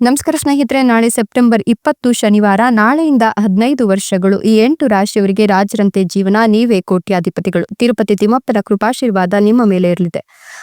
ನಮಸ್ಕಾರ ಸ್ನೇಹಿತರೆ, ನಾಳೆ ಸೆಪ್ಟೆಂಬರ್ ಇಪ್ಪತ್ತು ಶನಿವಾರ, ನಾಳೆಯಿಂದ ಹದಿನೈದು ವರ್ಷಗಳು, ಈ ಎಂಟು ರಾಶಿಯವರಿಗೆ ರಾಜರಂತೆ ಜೀವನ, ನೀವೇ ಕೋಟ್ಯಾಧಿಪತಿಗಳು. ತಿರುಪತಿ ತಿಮ್ಮಪ್ಪನ ಕೃಪಾಶೀರ್ವಾದ ನಿಮ್ಮ ಮೇಲೆ ಇರಲಿದೆ.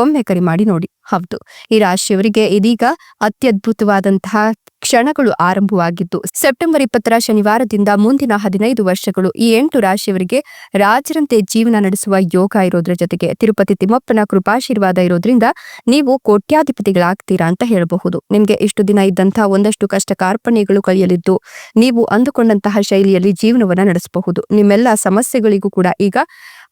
ಒಮ್ಮೆ ಕರೆ ಮಾಡಿ ನೋಡಿ. ಹೌದು, ಈ ರಾಶಿಯವರಿಗೆ ಇದೀಗ ಅತ್ಯದ್ಭುತವಾದಂತಹ ಕ್ಷಣಗಳು ಆರಂಭವಾಗಿದ್ದು, ಸೆಪ್ಟೆಂಬರ್ ಇಪ್ಪತ್ತರ ಶನಿವಾರದಿಂದ ಮುಂದಿನ ಹದಿನೈದು ವರ್ಷಗಳು ಈ ಎಂಟು ರಾಶಿಯವರಿಗೆ ರಾಜರಂತೆ ಜೀವನ ನಡೆಸುವ ಯೋಗ ಇರೋದ್ರ ಜೊತೆಗೆ ತಿರುಪತಿ ತಿಮ್ಮಪ್ಪನ ಕೃಪಾಶೀರ್ವಾದ ಇರೋದ್ರಿಂದ ನೀವು ಕೋಟ್ಯಾಧಿಪತಿಗಳಾಗ್ತೀರಾ ಅಂತ ಹೇಳಬಹುದು. ನಿಮ್ಗೆ ಇಷ್ಟು ದಿನ ಇದ್ದಂತಹ ಒಂದಷ್ಟು ಕಷ್ಟ ಕಾರ್ಪಣ್ಯಗಳು ಕಳೆಯಲಿದ್ದು, ನೀವು ಅಂದುಕೊಂಡಂತಹ ಶೈಲಿಯಲ್ಲಿ ಜೀವನವನ್ನ ನಡೆಸಬಹುದು. ನಿಮ್ಮೆಲ್ಲ ಸಮಸ್ಯೆಗಳಿಗೂ ಕೂಡ ಈಗ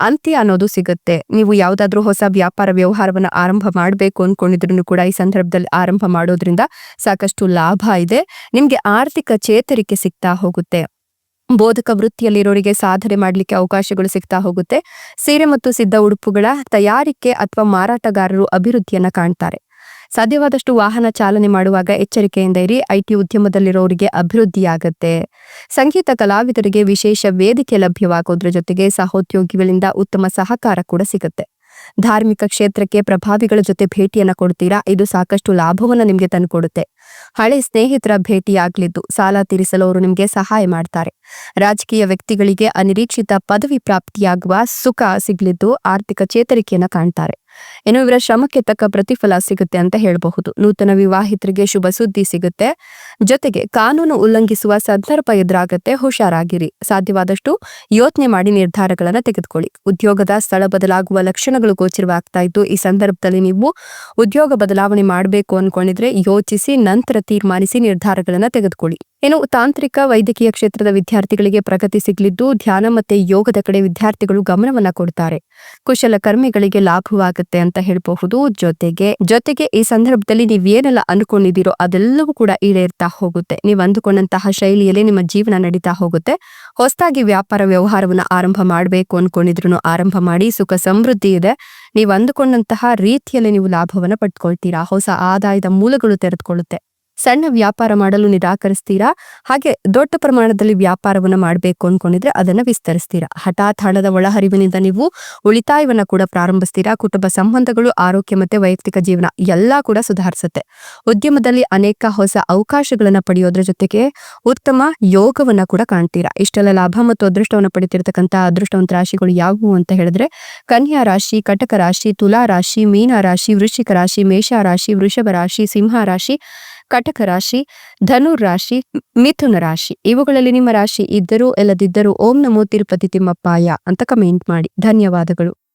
ಅಂತ್ಯ ಅನ್ನೋದು ಸಿಗುತ್ತೆ. ನೀವು ಯಾವುದಾದ್ರೂ ಹೊಸ ವ್ಯಾಪಾರ ವ್ಯವಹಾರವನ್ನ ಆರಂಭ ಮಾಡಬೇಕು ಅನ್ಕೊಂಡಿದ್ರು ಕೂಡ ಈ ಸಂದರ್ಭದಲ್ಲಿ ಆರಂಭ ಮಾಡೋದ್ರಿಂದ ಸಾಕಷ್ಟು ಲಾಭ ಇದೆ. ನಿಮ್ಗೆ ಆರ್ಥಿಕ ಚೇತರಿಕೆ ಸಿಗ್ತಾ ಹೋಗುತ್ತೆ. ಬೋಧಕ ವೃತ್ತಿಯಲ್ಲಿರೋರಿಗೆ ಸಾಧನೆ ಮಾಡಲಿಕ್ಕೆ ಅವಕಾಶಗಳು ಸಿಗ್ತಾ ಹೋಗುತ್ತೆ. ಸೀರೆ ಮತ್ತು ಸಿದ್ಧ ಉಡುಪುಗಳ ತಯಾರಿಕೆ ಅಥವಾ ಮಾರಾಟಗಾರರು ಅಭಿವೃದ್ಧಿಯನ್ನ ಕಾಣ್ತಾರೆ. ಸಾಧ್ಯವಾದಷ್ಟು ವಾಹನ ಚಾಲನೆ ಮಾಡುವಾಗ ಎಚ್ಚರಿಕೆಯಿಂದ ಇರಿ. ಐಟಿ ಉದ್ಯಮದಲ್ಲಿರೋರಿಗೆ ಅಭಿವೃದ್ಧಿಯಾಗತ್ತೆ. ಸಂಗೀತ ಕಲಾವಿದರಿಗೆ ವಿಶೇಷ ವೇದಿಕೆ ಲಭ್ಯವಾಗೋದ್ರ ಜೊತೆಗೆ ಸಹೋದ್ಯೋಗಿಗಳಿಂದ ಉತ್ತಮ ಸಹಕಾರ ಕೂಡ ಸಿಗುತ್ತೆ. ಧಾರ್ಮಿಕ ಕ್ಷೇತ್ರಕ್ಕೆ ಪ್ರಭಾವಿಗಳ ಜೊತೆ ಭೇಟಿಯನ್ನ ಕೊಡ್ತೀರಾ? ಇದು ಸಾಕಷ್ಟು ಲಾಭವನ್ನ ನಿಮ್ಗೆ ತಂದುಕೊಡುತ್ತೆ. ಹಳೆ ಸ್ನೇಹಿತರ ಭೇಟಿಯಾಗಲಿದ್ದು ಸಾಲ ತೀರಿಸಲು ಅವರು ನಿಮ್ಗೆ ಸಹಾಯ ಮಾಡ್ತಾರೆ. ರಾಜಕೀಯ ವ್ಯಕ್ತಿಗಳಿಗೆ ಅನಿರೀಕ್ಷಿತ ಪದವಿ ಪ್ರಾಪ್ತಿಯಾಗುವ ಸುಖ ಸಿಗಲಿದ್ದು ಆರ್ಥಿಕ ಚೇತರಿಕೆಯನ್ನ ಕಾಣ್ತಾರೆ. ಇನ್ನು ಇವರ ಶ್ರಮಕ್ಕೆ ತಕ್ಕ ಪ್ರತಿಫಲ ಸಿಗುತ್ತೆ ಅಂತ ಹೇಳಬಹುದು. ನೂತನ ವಿವಾಹಿತರಿಗೆ ಶುಭ ಸುದ್ದಿ ಸಿಗುತ್ತೆ. ಜೊತೆಗೆ ಕಾನೂನು ಉಲ್ಲಂಘಿಸುವ ಸಂದರ್ಭ ಎದುರಾಗತ್ತೆ, ಹುಷಾರಾಗಿರಿ. ಸಾಧ್ಯವಾದಷ್ಟು ಯೋಚನೆ ಮಾಡಿ ನಿರ್ಧಾರಗಳನ್ನು ತೆಗೆದುಕೊಳ್ಳಿ. ಉದ್ಯೋಗದ ಸ್ಥಳ ಬದಲಾಗುವ ಲಕ್ಷಣಗಳು ಗೋಚರವಾಗ್ತಾ ಇದ್ದು, ಈ ಸಂದರ್ಭದಲ್ಲಿ ನೀವು ಉದ್ಯೋಗ ಬದಲಾವಣೆ ಮಾಡಬೇಕು ಅನ್ಕೊಂಡಿದ್ರೆ ಯೋಚಿಸಿ, ನಂತರ ತೀರ್ಮಾನಿಸಿ ನಿರ್ಧಾರಗಳನ್ನ ತೆಗೆದುಕೊಳ್ಳಿ. ಇನ್ನು ತಾಂತ್ರಿಕ ವೈದ್ಯಕೀಯ ಕ್ಷೇತ್ರದ ವಿದ್ಯಾರ್ಥಿಗಳಿಗೆ ಪ್ರಗತಿ ಸಿಗಲಿದ್ದು, ಧ್ಯಾನ ಮತ್ತೆ ಯೋಗದ ಕಡೆ ವಿದ್ಯಾರ್ಥಿಗಳು ಗಮನವನ್ನ ಕೊಡ್ತಾರೆ. ಕುಶಲಕರ್ಮಿಗಳಿಗೆ ಲಾಭವಾಗುತ್ತೆ. ಅಂತ ಹೇಳಬಹುದು. ಜೊತೆಗೆ ಜೊತೆಗೆ ಈ ಸಂದರ್ಭದಲ್ಲಿ ನೀವೇನೆಲ್ಲ ಅನ್ಕೊಂಡಿದ್ದೀರೋ ಅದೆಲ್ಲವೂ ಕೂಡ ಈಡೇರ್ತಾ ಹೋಗುತ್ತೆ. ನೀವು ಅಂದುಕೊಂಡಂತಹ ಶೈಲಿಯಲ್ಲಿ ನಿಮ್ಮ ಜೀವನ ನಡೀತಾ ಹೋಗುತ್ತೆ. ಹೊಸದಾಗಿ ವ್ಯಾಪಾರ ವ್ಯವಹಾರವನ್ನ ಆರಂಭ ಮಾಡಬೇಕು ಅನ್ಕೊಂಡಿದ್ರು ಆರಂಭ ಮಾಡಿ ಸುಖ ಸಮೃದ್ಧಿ ಇದೆ. ನೀವು ಅಂದುಕೊಂಡಂತಹ ರೀತಿಯಲ್ಲಿ ನೀವು ಲಾಭವನ್ನ ಪಡ್ಕೊಳ್ತೀರಾ? ಹೊಸ ಆದಾಯದ ಮೂಲಗಳು ತೆರೆದುಕೊಳ್ಳುತ್ತೆ. ಸಣ್ಣ ವ್ಯಾಪಾರ ಮಾಡಲು ನಿರಾಕರಿಸ್ತೀರಾ? ಹಾಗೆ ದೊಡ್ಡ ಪ್ರಮಾಣದಲ್ಲಿ ವ್ಯಾಪಾರವನ್ನ ಮಾಡಬೇಕು ಅನ್ಕೊಂಡಿದ್ರೆ ಅದನ್ನ ವಿಸ್ತರಿಸ್ತೀರಾ? ಹಠಾತ್ ಹಣದ ಒಳಹರಿವಿನಿಂದ ನೀವು ಉಳಿತಾಯವನ್ನ ಕೂಡ ಪ್ರಾರಂಭಿಸ್ತೀರಾ? ಕುಟುಂಬ ಸಂಬಂಧಗಳು, ಆರೋಗ್ಯ ಮತ್ತೆ ವೈಯಕ್ತಿಕ ಜೀವನ ಎಲ್ಲಾ ಕೂಡ ಸುಧಾರಿಸುತ್ತೆ. ಉದ್ಯಮದಲ್ಲಿ ಅನೇಕ ಹೊಸ ಅವಕಾಶಗಳನ್ನ ಪಡೆಯೋದ್ರ ಜೊತೆಗೆ ಉತ್ತಮ ಯೋಗವನ್ನ ಕೂಡ ಕಾಣ್ತೀರಾ? ಇಷ್ಟೆಲ್ಲ ಲಾಭ ಮತ್ತು ಅದೃಷ್ಟವನ್ನ ಪಡಿತಿರ್ತಕ್ಕಂಥ ಅದೃಷ್ಟವಂತ ರಾಶಿಗಳು ಯಾವುವು ಅಂತ ಹೇಳಿದ್ರೆ, ಕನ್ಯಾ ರಾಶಿ, ಕಟಕ ರಾಶಿ, ತುಲಾ ರಾಶಿ, ಮೀನ ರಾಶಿ, ವೃಶ್ಚಿಕ ರಾಶಿ, ಮೇಷ ರಾಶಿ, ವೃಷಭ ರಾಶಿ, ಸಿಂಹ ರಾಶಿ ಕಟಕ ರಾಶಿ, ಧನುರ್ ರಾಶಿ, ಮಿಥುನ ರಾಶಿ. ಇವುಗಳಲ್ಲಿ ನಿಮ್ಮ ರಾಶಿ ಇದ್ದರೂ, ಇಲ್ಲದಿದ್ದರೂ, ಓಂ ನಮೋ ತಿರುಪತಿ ತಿಮ್ಮಪ್ಪಾಯ ಅಂತ ಕಮೆಂಟ್ ಮಾಡಿ. ಧನ್ಯವಾದಗಳು.